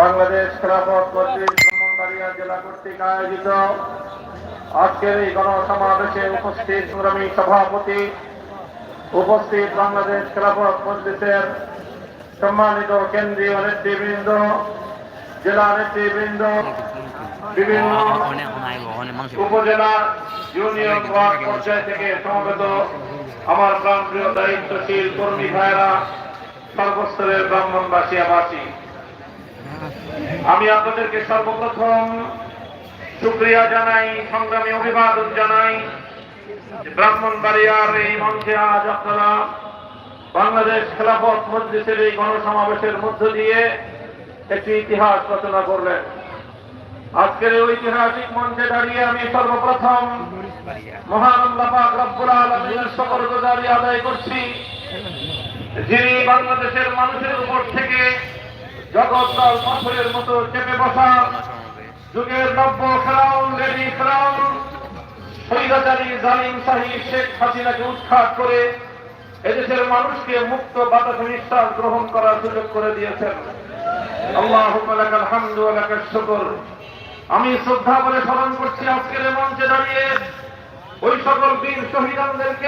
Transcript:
বাংলাদেশ খেলাফত মজলিস ব্রাহ্মণবাড়িয়া জেলা কর্তৃক আয়োজিত আজকের এই গণসমাবেশে উপস্থিত সংগ্রামী সভাপতি উপস্থিত বাংলাদেশ খেলাফত মজলিসের সম্মানিত কেন্দ্রীয় নেতৃবৃন্দ, জেলা নেতৃবৃন্দ উপজেলা ইউনিয়ন ওয়ার্ড পর্যায় থেকে সমবেত আমার প্রাণপ্রিয় দায়িত্বশীল কর্মী ভাইরা সর্বস্তরের ব্রাহ্মণবাসিয়াবাসী। আমি আপনাদেরকে সর্বপ্রথম শুক্রিয়া জানাই, সংগ্রামী অভিবাদন জানাই ব্রাহ্মণবাড়িয়ার এই মঞ্চে আজ আপনারা বাংলাদেশ খেলাফত মজলিসের এই গণসমাবেশের মধ্য দিয়ে একটি ইতিহাস রচনা করলেন। আজকের এই ঐতিহাসিক মঞ্চে দাঁড়িয়ে আমি সর্বপ্রথম মহান আল্লাহ রব্বুল আলামিনের সকল আদায় করছি। যিনি বাংলাদেশের মানুষের উপর থেকে পাথরের মতো চেপে বসা, যুগের নব্য লেডি স্বৈরাচারী জালিম শাহী শেখ হাসিনাকে উৎখাত করে এদেশের মানুষকে মুক্ত বাতাস নিঃশ্বাস গ্রহণ করার সুযোগ করে দিয়েছেন। হামদু আমি শ্রদ্ধা বলে স্মরণ করছি আজকের মঞ্চে দাঁড়িয়ে ওই সকল বীর শহীদদেরকে যাদের